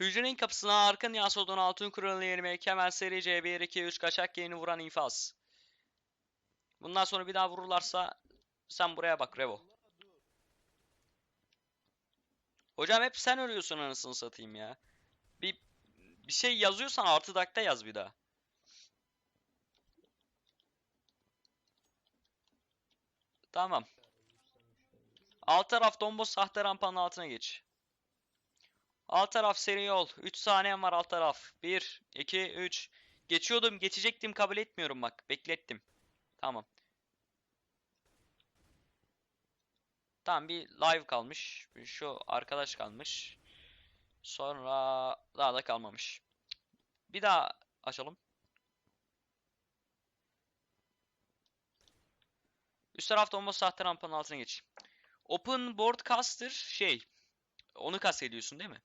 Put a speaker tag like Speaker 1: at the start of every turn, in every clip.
Speaker 1: Hücrenin kapısına niyas olduğunu altın kuralı yerime kemer seri C1 2 3 kaçak yayını vuran infaz. Bundan sonra bir daha vururlarsa sen buraya bak Revo. Hocam hep sen ölüyorsun anasını satayım ya. Bir bir şey yazıyorsan artı dakta yaz bir daha. Tamam. Alt taraf domboz sahte rampanın altına geç. Alt taraf seri yol. 3 saniyem var alt taraf. 1, 2, 3. Geçiyordum, geçecektim kabul etmiyorum bak. Beklettim. Tamam. Tamam bir live kalmış. Şu arkadaş kalmış. Sonra daha da kalmamış. Bir daha açalım. Üst tarafta olma sahte rampanın altına geç. Open Board Caster şey. Onu kastediyorsun değil mi?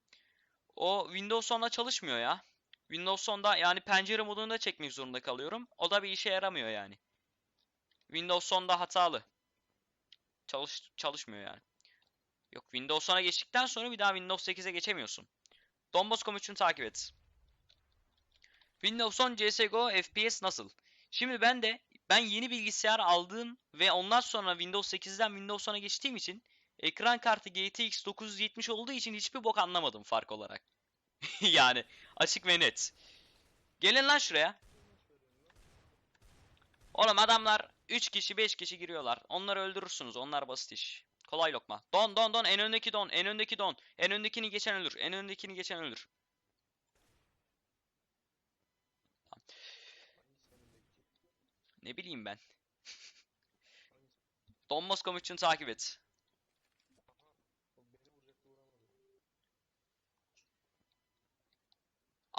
Speaker 1: O Windows 10'da çalışmıyor ya. Windows 10'da yani pencere modunda çekmek zorunda kalıyorum. O da bir işe yaramıyor yani. Windows 10'da hatalı. Çalış çalışmıyor yani. Yok Windows 10'a geçtikten sonra bir daha Windows 8'e geçemiyorsun. Donbos.com için takip et. Windows 10 CSGO FPS nasıl? Şimdi ben de ben yeni bilgisayar aldığım ve ondan sonra Windows 8'den Windows 10'a geçtiğim için ekran kartı GTX 970 olduğu için hiçbir bok anlamadım fark olarak. yani açık ve net. Gelin lan şuraya. Oğlum adamlar 3 kişi 5 kişi giriyorlar. Onları öldürürsünüz. Onlar basit iş. Kolay lokma. Don don don en öndeki don en öndeki don. En öndekini geçen ölür. En öndekini geçen ölür. Ne bileyim ben. Don Moskom için takip et.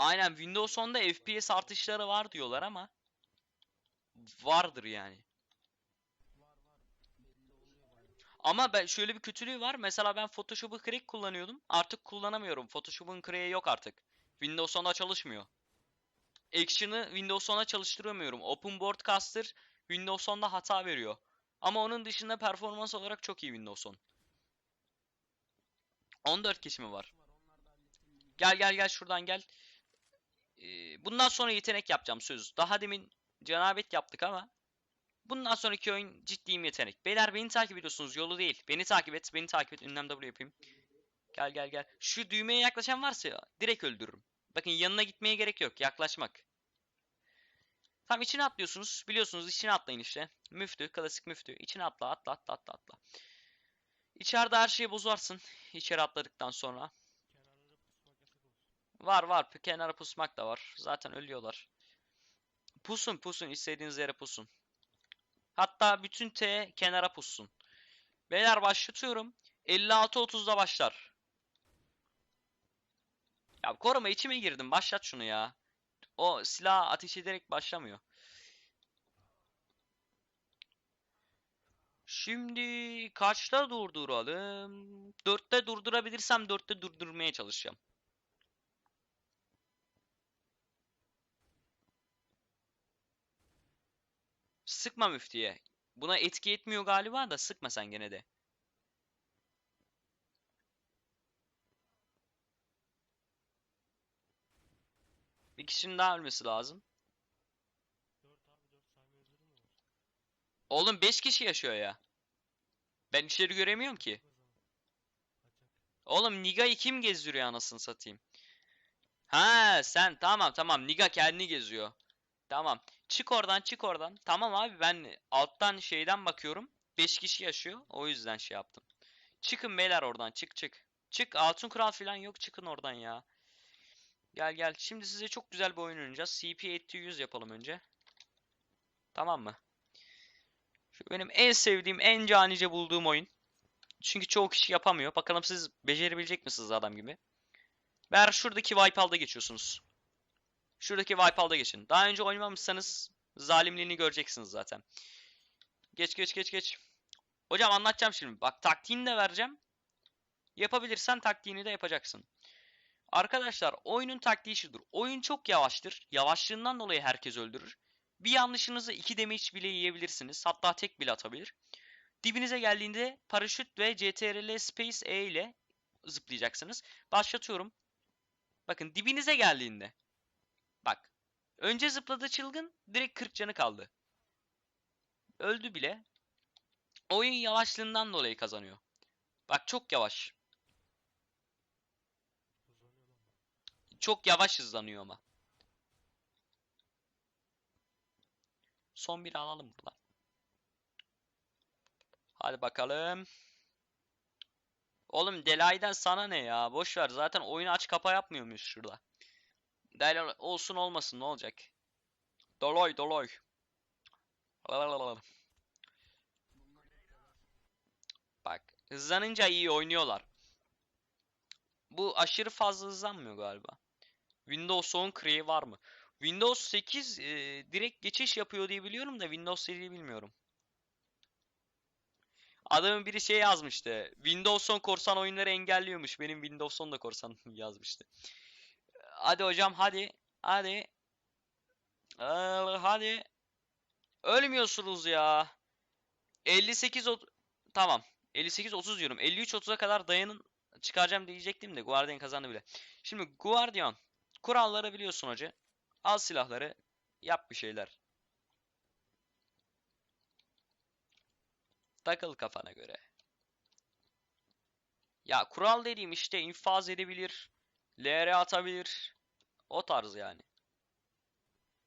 Speaker 1: Aynen Windows 10'da FPS artışları var diyorlar ama vardır yani. Ama ben şöyle bir kötülüğü var. Mesela ben Photoshop'u crack kullanıyordum. Artık kullanamıyorum. Photoshop'un crack'i yok artık. Windows 10'da çalışmıyor. Action'ı Windows 10'a çalıştıramıyorum. Open Board Caster Windows 10'da hata veriyor. Ama onun dışında performans olarak çok iyi Windows 10. 14 kişi mi var? Gel gel gel şuradan gel. Bundan sonra yetenek yapacağım söz. Daha demin cenabet yaptık ama bundan sonraki oyun ciddiyim yetenek. Beyler beni takip ediyorsunuz yolu değil. Beni takip et, beni takip et. Ünlem W yapayım. Gel gel gel. Şu düğmeye yaklaşan varsa direkt öldürürüm. Bakın yanına gitmeye gerek yok. Yaklaşmak. Tam içine atlıyorsunuz. Biliyorsunuz içine atlayın işte. Müftü, klasik müftü. İçine atla, atla, atla, atla, atla. İçeride her şeyi bozarsın. İçeri atladıktan sonra. Var var. Kenara pusmak da var. Zaten ölüyorlar. Pusun pusun. istediğiniz yere pusun. Hatta bütün T kenara pussun. Beyler başlatıyorum. 56-30'da başlar. Ya koruma içime girdim. Başlat şunu ya. O silah ateş ederek başlamıyor. Şimdi kaçta durduralım? 4'te durdurabilirsem 4'te durdurmaya çalışacağım. Sıkma müftiye. Buna etki etmiyor galiba da sıkma sen gene de. Bir kişinin daha ölmesi lazım. Oğlum 5 kişi yaşıyor ya. Ben içeri göremiyorum ki. Oğlum Niga'yı kim gezdiriyor anasını satayım? Ha sen tamam tamam Niga kendini geziyor. Tamam. Çık oradan çık oradan. Tamam abi ben alttan şeyden bakıyorum. 5 kişi yaşıyor. O yüzden şey yaptım. Çıkın beyler oradan çık çık. Çık altın kural falan yok çıkın oradan ya. Gel gel. Şimdi size çok güzel bir oyun oynayacağız. CP800 yapalım önce. Tamam mı? Şu benim en sevdiğim, en canice bulduğum oyun. Çünkü çoğu kişi yapamıyor. Bakalım siz becerebilecek misiniz adam gibi? Ver şuradaki Wipeout'a geçiyorsunuz. Şuradaki Wipeout'a geçin. Daha önce oynamamışsanız zalimliğini göreceksiniz zaten. Geç geç geç geç. Hocam anlatacağım şimdi. Bak taktiğini de vereceğim. Yapabilirsen taktiğini de yapacaksın. Arkadaşlar oyunun taktiği şudur. Oyun çok yavaştır. Yavaşlığından dolayı herkes öldürür. Bir yanlışınızı iki damage bile yiyebilirsiniz. Hatta tek bile atabilir. Dibinize geldiğinde paraşüt ve CTRL Space E ile zıplayacaksınız. Başlatıyorum. Bakın dibinize geldiğinde. Önce zıpladı çılgın. Direkt 40 canı kaldı. Öldü bile. Oyun yavaşlığından dolayı kazanıyor. Bak çok yavaş. Çok yavaş hızlanıyor ama. Son bir alalım buradan. Hadi bakalım. Oğlum Delay'den sana ne ya? Boş ver. Zaten oyunu aç kapa yapmıyor muyuz şurada? Delay olsun olmasın ne olacak? Doloy doloy. Bak hızlanınca iyi oynuyorlar. Bu aşırı fazla hızlanmıyor galiba. Windows 10 Cree var mı? Windows 8 e, direkt geçiş yapıyor diye biliyorum da Windows 7'yi bilmiyorum. Adamın biri şey yazmıştı. Windows 10 korsan oyunları engelliyormuş. Benim Windows 10 da korsan yazmıştı. Hadi hocam hadi. Hadi. Ee, hadi. Ölmüyorsunuz ya. 58 ot- Tamam. 58 30 diyorum. 53 30'a kadar dayanın çıkaracağım diyecektim de Guardian kazandı bile. Şimdi Guardian kuralları biliyorsun hoca. Al silahları, yap bir şeyler. Takıl kafana göre. Ya kural dediğim işte infaz edebilir, LR atabilir. O tarz yani.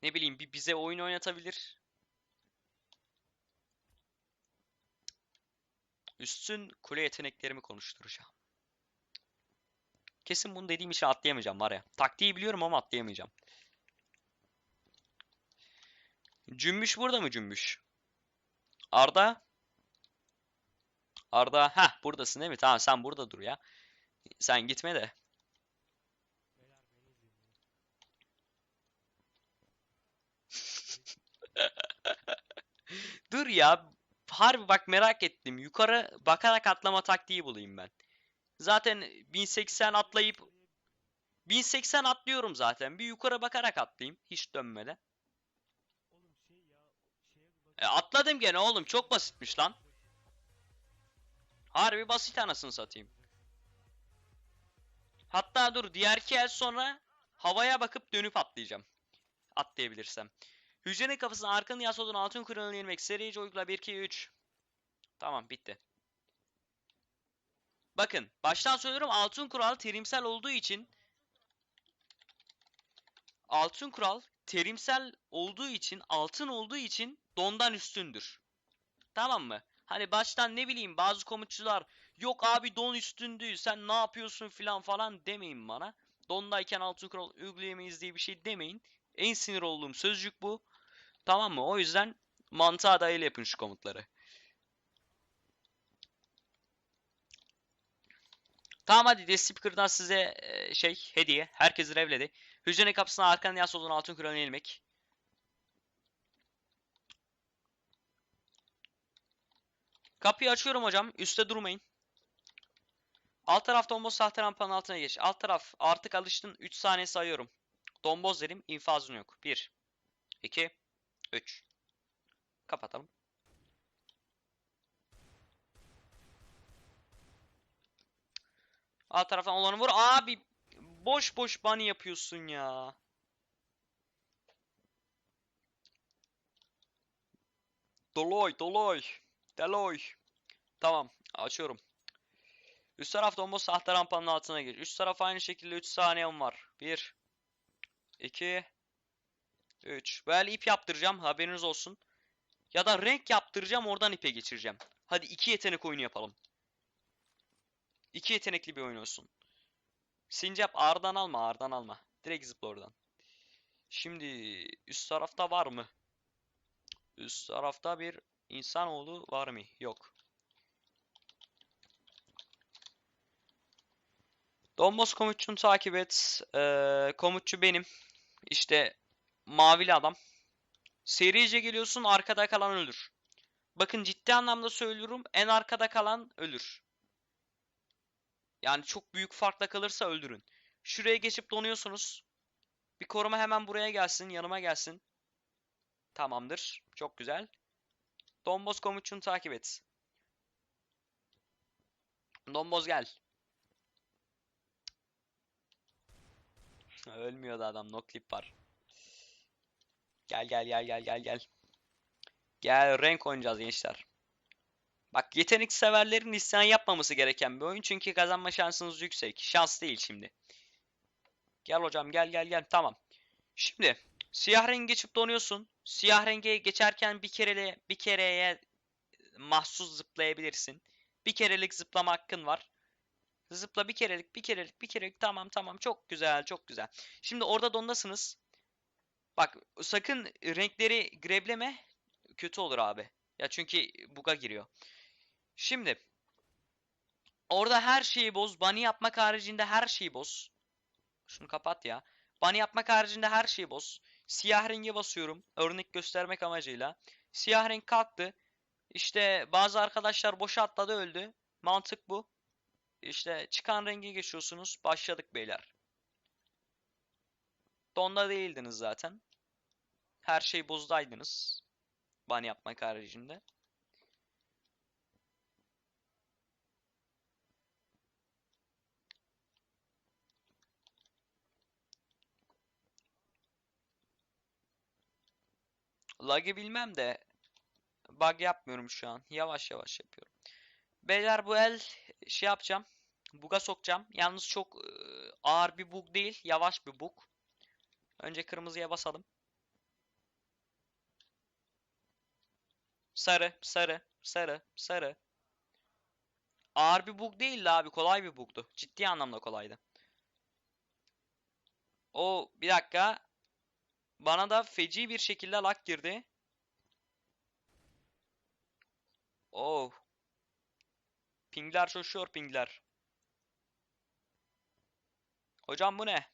Speaker 1: Ne bileyim bir bize oyun oynatabilir. Üstün kule yeteneklerimi konuşturacağım. Kesin bunu dediğim için atlayamayacağım var ya. Taktiği biliyorum ama atlayamayacağım. Cümbüş burada mı cümbüş? Arda? Arda, ha buradasın değil mi? Tamam sen burada dur ya. Sen gitme de. Dur ya. Harbi bak merak ettim. Yukarı bakarak atlama taktiği bulayım ben. Zaten 1080 atlayıp 1080 atlıyorum zaten. Bir yukarı bakarak atlayayım hiç dönmeden. E, atladım gene oğlum. Çok basitmiş lan. Harbi basit anasını satayım. Hatta dur diğerki el sonra havaya bakıp dönüp atlayacağım. Atlayabilirsem. Hücrenin kafasına arkanı yas olduğunu altın kuralını yenmek. Serici uygula 1 2 3. Tamam bitti. Bakın baştan söylüyorum altın kural terimsel olduğu için altın kural terimsel olduğu için altın olduğu için dondan üstündür. Tamam mı? Hani baştan ne bileyim bazı komutçular yok abi don üstündü sen ne yapıyorsun filan falan demeyin bana. Dondayken altın kural uygulayamayız diye bir şey demeyin. En sinir olduğum sözcük bu. Tamam mı? O yüzden mantığa dahil yapın şu komutları. Tamam hadi de size e, şey hediye. Herkesi revledi. Hücrenin kapısına arkanın yas olduğunu altın kuralını ilmek. Kapıyı açıyorum hocam. Üste durmayın. Alt taraf domboz sahte rampanın altına geç. Alt taraf artık alıştın. 3 saniye sayıyorum. Domboz dedim. infazın yok. 1 2 3 Kapatalım. Alt taraftan olanı vur. Abi boş boş bunny yapıyorsun ya. Doloy, doloy. Deloy. Tamam, açıyorum. Üst taraf domboz sahte rampanın altına gir. Üst taraf aynı şekilde 3 saniyem var. 1 2 3 Böyle ip yaptıracağım haberiniz olsun. Ya da renk yaptıracağım oradan ipe geçireceğim. Hadi iki yetenek oyunu yapalım. İki yetenekli bir oyun olsun. Sincap ağırdan alma ağırdan alma. Direkt zıpla oradan. Şimdi üst tarafta var mı? Üst tarafta bir insanoğlu var mı? Yok. Domboz komutçunu takip et. Ee, komutçu benim. İşte mavili adam. Serice geliyorsun arkada kalan ölür. Bakın ciddi anlamda söylüyorum en arkada kalan ölür. Yani çok büyük farkla kalırsa öldürün. Şuraya geçip donuyorsunuz. Bir koruma hemen buraya gelsin yanıma gelsin. Tamamdır. Çok güzel. Domboz komutçunu takip et. Domboz gel. Ölmüyor da adam. No clip var. Gel gel gel gel gel gel. Gel renk oynayacağız gençler. Bak yetenek severlerin isyan yapmaması gereken bir oyun çünkü kazanma şansınız yüksek. Şans değil şimdi. Gel hocam gel gel gel tamam. Şimdi siyah rengi geçip donuyorsun. Siyah renge geçerken bir kerele bir kereye mahsus zıplayabilirsin. Bir kerelik zıplama hakkın var. Zıpla bir kerelik, bir kerelik, bir kerelik. Tamam tamam. Çok güzel, çok güzel. Şimdi orada dondasınız. Bak sakın renkleri grebleme. Kötü olur abi. Ya çünkü buga giriyor. Şimdi orada her şeyi boz. Bunny yapmak haricinde her şeyi boz. Şunu kapat ya. Bunny yapmak haricinde her şeyi boz. Siyah renge basıyorum. Örnek göstermek amacıyla. Siyah renk kalktı. İşte bazı arkadaşlar boşa atladı öldü. Mantık bu. İşte çıkan rengi geçiyorsunuz. Başladık beyler. Donda değildiniz zaten. Her şey buzdaydınız. Ban yapmak haricinde. Lag'ı bilmem de bug yapmıyorum şu an. Yavaş yavaş yapıyorum. Beyler bu el şey yapacağım. Bug'a sokacağım. Yalnız çok e, ağır bir bug değil. Yavaş bir bug. Önce kırmızıya basalım. Sarı, sarı, sarı, sarı. Ağır bir bug değildi abi. Kolay bir bugdu. Ciddi anlamda kolaydı. O bir dakika. Bana da feci bir şekilde lag girdi. Oh. Pingler coşuyor pingler. Hocam bu ne?